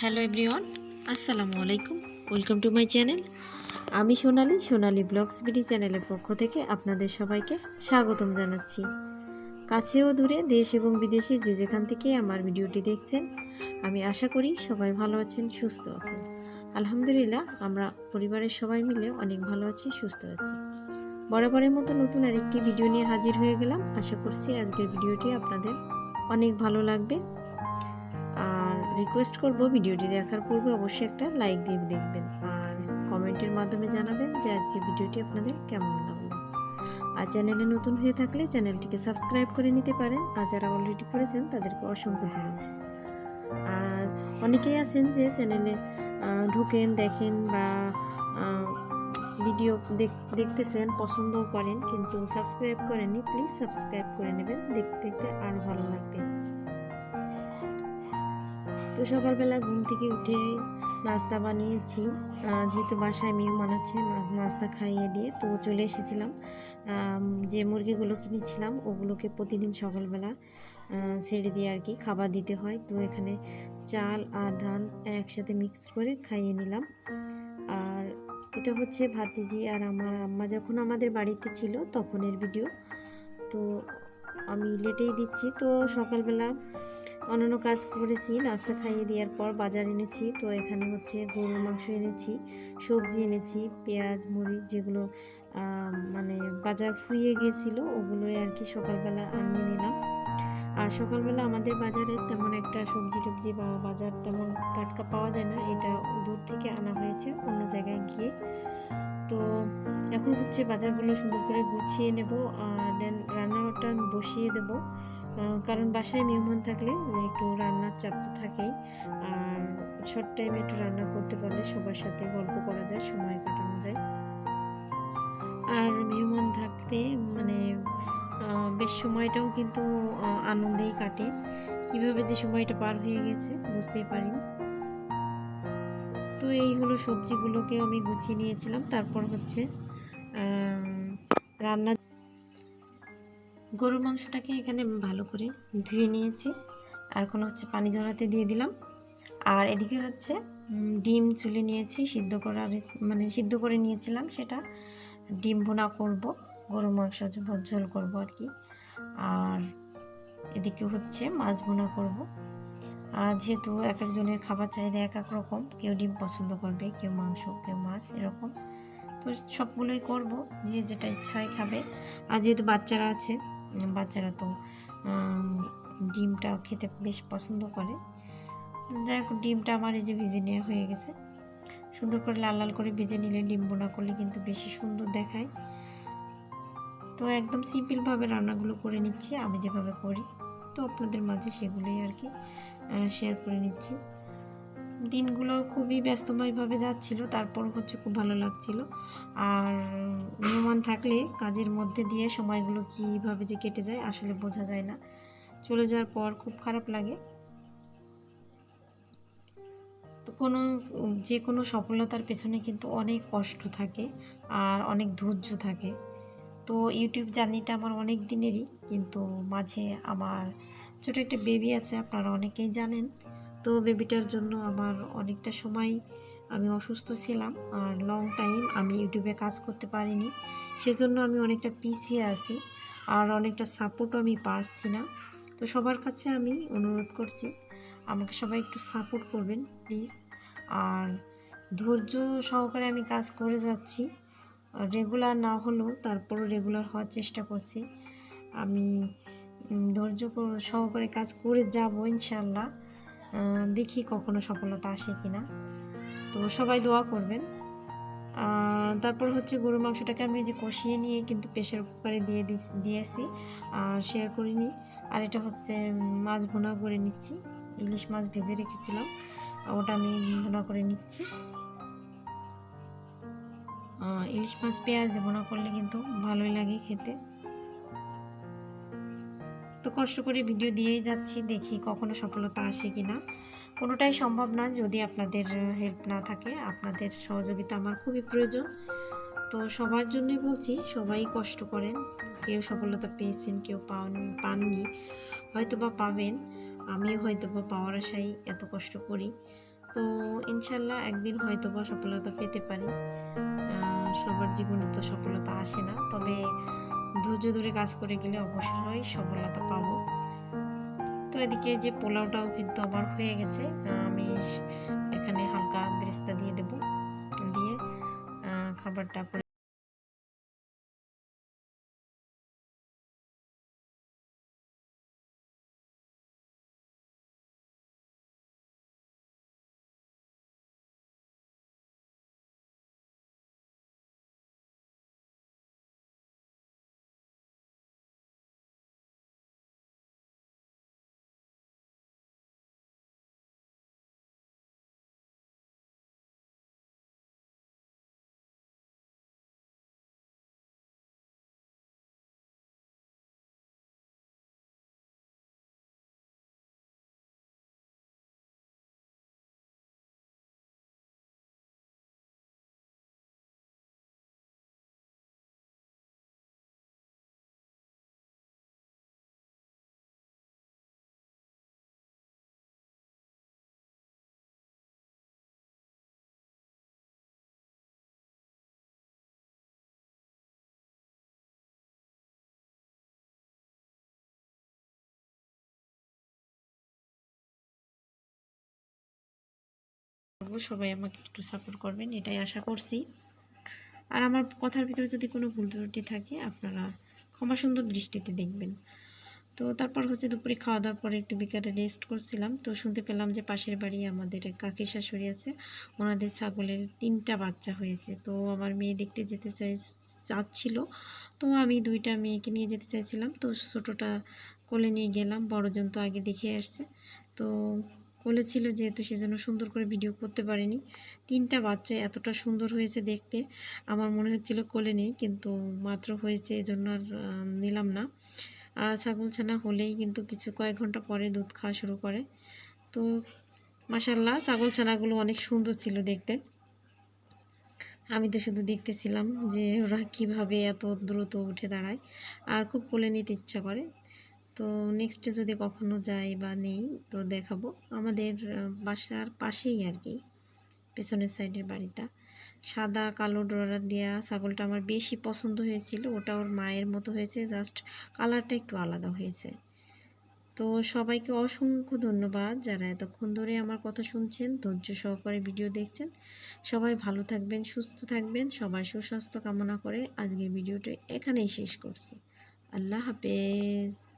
Hello everyone, আসসালামু আলাইকুম। Welcome to my channel. আমি সোনালি সোনালি ব্লগস বিডি চ্যানেলের পক্ষ থেকে আপনাদের সবাইকে স্বাগতম জানাচ্ছি। কাছেও দূরে দেশ এবং বিদেশে যে যেখান থেকে আমার ভিডিওটি দেখছেন, আমি আশা করি সবাই ভালো আছেন, সুস্থ আছেন। আলহামদুলিল্লাহ, আমরা পরিবারের সবাই মিলে অনেক ভালো আছি, সুস্থ আছি। বরাবরের মতো নতুন আরেকটি ভিডিও নিয়ে হাজির হয়ে গেলাম। আশা করছি আজকের ভিডিওটি আপনাদের অনেক ভালো লাগবে। রিকোয়েস্ট করব ভিডিওটি দেখার পূর্বে অবশ্যই একটা লাইক দিয়ে দেখবেন। আর কমেন্টের মাধ্যমে জানাবেন যে আজকে ভিডিওটি আপনাদের কেমন লাগল। আর চ্যানেলে নতুন হয়ে থাকলে চ্যানেলটিকে সাবস্ক্রাইব করে নিতে পারেন। আর যারা অলরেডি করেছেন তাদেরকে অসংখ্য ধন্যবাদ। আর অনেকেই আছেন যে চ্যানেলে ঢুকেন, দেখেন বা ভিডিও দেখ- দেখতেছেন, পছন্দও করেন, কিন্তু সাবস্ক্রাইব করেননি প্লিজ সাবস্ক্রাইব করে নেবেন। দেখতে দেখতে আরও ভালো লাগবে। তো সকালবেলা ঘুম থেকে উঠে নাস্তা বানিয়েছি। যেহেতু বাসায় মেহমান আছে নাস্তা খাইয়ে দিয়ে তো চলে এসেছিলাম। যে মুরগিগুলো কিনেছিলাম, ওগুলোকে প্রতিদিন সকালবেলা ছেড়ে দিয়ে আর কি খাবার দিতে হয়। তো এখানে চাল আর ধান একসাথে মিক্স করে খাইয়ে নিলাম। আর এটা হচ্ছে ভাতিজি আর আমার আম্মা যখন আমাদের বাড়িতে ছিল তখনের ভিডিও তো আমি লেটেই দিচ্ছি। তো সকালবেলা অন্যান্য কাজ করেছি, নাস্তা খাইয়ে দেওয়ার পর বাজার এনেছি। তো এখানে হচ্ছে গরুর মাংস এনেছি, সবজি এনেছি, পেঁয়াজ মরিচ যেগুলো মানে বাজার ফুরিয়ে গিয়েছিল, ওগুলোই আর কি সকালবেলা আনিয়ে নিলাম। আর সকালবেলা আমাদের বাজারে তেমন একটা সবজি টবজি বা বাজার তেমন টাটকা পাওয়া যায় না, এটা দূর থেকে আনা হয়েছে অন্য জায়গায় গিয়ে। তো এখন হচ্ছে বাজারগুলো সুন্দর করে গুছিয়ে নেব, আর দেন রান্নাটা বসিয়ে দেবো। কারণ বাসায় মেহমান থাকলে একটু রান্নার চাপ তো থাকেই। আর শর্ট টাইমে একটু রান্না করতে পারলে সবার সাথে গল্প করা যায়, সময় কাটানো যায়। আর মেহমান থাকতে মানে বেশ সময়টাও কিন্তু আনন্দেই কাটে। কীভাবে যে সময়টা পার হয়ে গেছে বুঝতেই পারিনি। তো এই হলো সবজিগুলোকে আমি গুছিয়ে নিয়েছিলাম। তারপর হচ্ছে রান্না গরুর মাংসটাকে এখানে ভালো করে ধুয়ে নিয়েছি। এখন হচ্ছে পানি ঝরাতে দিয়ে দিলাম। আর এদিকে হচ্ছে ডিম চুলে নিয়েছি, সিদ্ধ করার মানে সিদ্ধ করে নিয়েছিলাম সেটা। ডিম ভুনা করব, গরুর মাংস ঝোল- করব আর কি। আর এদিকে হচ্ছে মাছ ভুনা করব। আর যেহেতু এক একজনের খাবার চাহিদা এক এক রকম, কেউ ডিম পছন্দ করবে, কেউ মাংস, কেউ মাছ, এরকম। তো সবগুলোই করব, যে যেটা ইচ্ছা হয় খাবে। আর যেহেতু বাচ্চারা আছে বাচ্চারা তো ডিমটা খেতে বেশ পছন্দ করে। যাই হোক, ডিমটা আমার এই যে ভেজে নেওয়া হয়ে গেছে। সুন্দর করে লাল লাল করে ভেজে নিলে ডিম বোনা করলে কিন্তু বেশি সুন্দর দেখায়। তো একদম সিম্পলভাবে রান্নাগুলো করে নিচ্ছি, আমি যেভাবে করি। তো আপনাদের মাঝে সেগুলোই আর কি শেয়ার করে নিচ্ছি। দিনগুলো খুবই ব্যস্তময়ভাবে যাচ্ছিল, তারপর হচ্ছে খুব ভালো লাগছিল। আর মেহমান থাকলে কাজের মধ্যে দিয়ে সময়গুলো কীভাবে যে কেটে যায় আসলে বোঝা যায় না। চলে যাওয়ার পর খুব খারাপ লাগে। তো কোনো, যে কোনো সফলতার পেছনে কিন্তু অনেক কষ্ট থাকে আর অনেক ধৈর্য থাকে। তো ইউটিউব জার্নিটা আমার অনেক দিনেরই, কিন্তু মাঝে আমার ছোটো একটা বেবি আছে, আপনারা অনেকেই জানেন। তো বেবিটার জন্য আমার অনেকটা সময় আমি অসুস্থ ছিলাম আর লং টাইম আমি ইউটিউবে কাজ করতে পারিনি। সেজন্য আমি অনেকটা পিছিয়ে আছি আর অনেকটা সাপোর্টও আমি পাচ্ছি না। তো সবার কাছে আমি অনুরোধ করছি, আমাকে সবাই একটু সাপোর্ট করবেন প্লিজ আর ধৈর্য সহকারে আমি কাজ করে যাচ্ছি। রেগুলার না হলেও তারপরও রেগুলার হওয়ার চেষ্টা করছি। আমি ধৈর্য সহকারে কাজ করে যাব ইনশাল্লাহ। দেখি কখনো সফলতা আসে কি না তো সবাই দোয়া করবেন। তারপর হচ্ছে গরুর মাংসটাকে আমি যে কষিয়ে নিয়ে কিন্তু প্রেশার কুকারে দিয়ে দিয়েছি। আর শেয়ার করিনি। আর এটা হচ্ছে মাছ ভুনা করে নিচ্ছি। ইলিশ মাছ ভেজে রেখেছিলাম। ওটা আমি ভুনা করে নিচ্ছি। ইলিশ মাছ পেঁয়াজ দিয়ে ভুনা করলে কিন্তু ভালোই লাগে খেতে। তো কষ্ট করে ভিডিও দিয়েই যাচ্ছি, দেখি কখনো সফলতা আসে কি না কোনোটাই সম্ভব না যদি আপনাদের হেল্প না থাকে। আপনাদের সহযোগিতা আমার খুবই প্রয়োজন। তো সবার জন্যই বলছি, সবাই কষ্ট করেন। কেউ সফলতা পেয়েছেন, কেউ পান, পাননি হয়তো বা পাবেন। আমিও হয়তো বা পাওয়ার আশাই এত কষ্ট করি। তো ইনশাল্লাহ একদিন হয়তো বা সফলতা পেতে পারি। সবার জীবনে তো সফলতা আসে না। তবে ধৈর্য ধরে কাজ করে গেলে অবশ্যই সফলতা পাব। তো এদিকে যে পোলাওটাও কিন্তু আমার হয়ে গেছে আমি এখানে হালকা বেরেস্তা দিয়ে দেব। দিয়ে খাবারটা করব, সবাই আমাকে একটু সাপোর্ট করবেন, এটাই আশা করছি। আর আমার কথার ভিতরে যদি কোনো ভুল ত্রুটি থাকে, আপনারা ক্ষমা সুন্দর দৃষ্টিতে দেখবেন। তো তারপর হচ্ছে দুপুরে খাওয়া দাওয়ার পরে একটু বিকালে রেস্ট করছিলাম, তো শুনতে পেলাম যে পাশের বাড়ি আমাদের কাকি শাশুড়ি আছে, ওনাদের ছাগলের তিনটা বাচ্চা হয়েছে। তো আমার মেয়ে দেখতে যেতে চাই, চাচ্ছিল, তো আমি দুইটা মেয়েকে নিয়ে যেতে চাইছিলাম, তো ছোটোটা কোলে নিয়ে গেলাম, বড়জন তো আগে দেখে আসছে। তো কোলে ছিল যেহেতু সেজন্য সুন্দর করে ভিডিও করতে পারিনি। তিনটা বাচ্চা এতটা সুন্দর হয়েছে দেখতে। আমার মনে হচ্ছিল কোলে নেই, কিন্তু মাত্র হয়েছে এজন্য আর নিলাম না। আর ছাগল ছানা হলেই কিন্তু কিছু কয়েক ঘণ্টা পরে দুধ খাওয়া শুরু করে। তো মাসাল্লাহ ছাগল ছানাগুলো অনেক সুন্দর ছিল দেখতে। আমি তো শুধু দেখতেছিলাম যে ওরা কীভাবে এত দ্রুত উঠে দাঁড়ায়। আর খুব কোলে নিতে ইচ্ছা করে। তো নেক্সটে যদি কখনো যাই বা নেই, তো দেখাবো। আমাদের বাসার পাশেই আর কি, পেছনের সাইডের বাড়িটা। সাদা কালো ডোরা দেওয়া ছাগলটা আমার বেশি পছন্দ হয়েছিল। ওটা ওর মায়ের মতো হয়েছে জাস্ট কালারটা একটু আলাদা হয়েছে। তো সবাইকে অসংখ্য ধন্যবাদ যারা এতক্ষণ ধরে আমার কথা শুনছেন, ধৈর্য সহকারে ভিডিও দেখছেন। সবাই ভালো থাকবেন, সুস্থ থাকবেন, সবাই সুস্বাস্থ্য কামনা করে আজকে ভিডিওটা এখানেই শেষ করছি। আল্লাহ হাফেজ।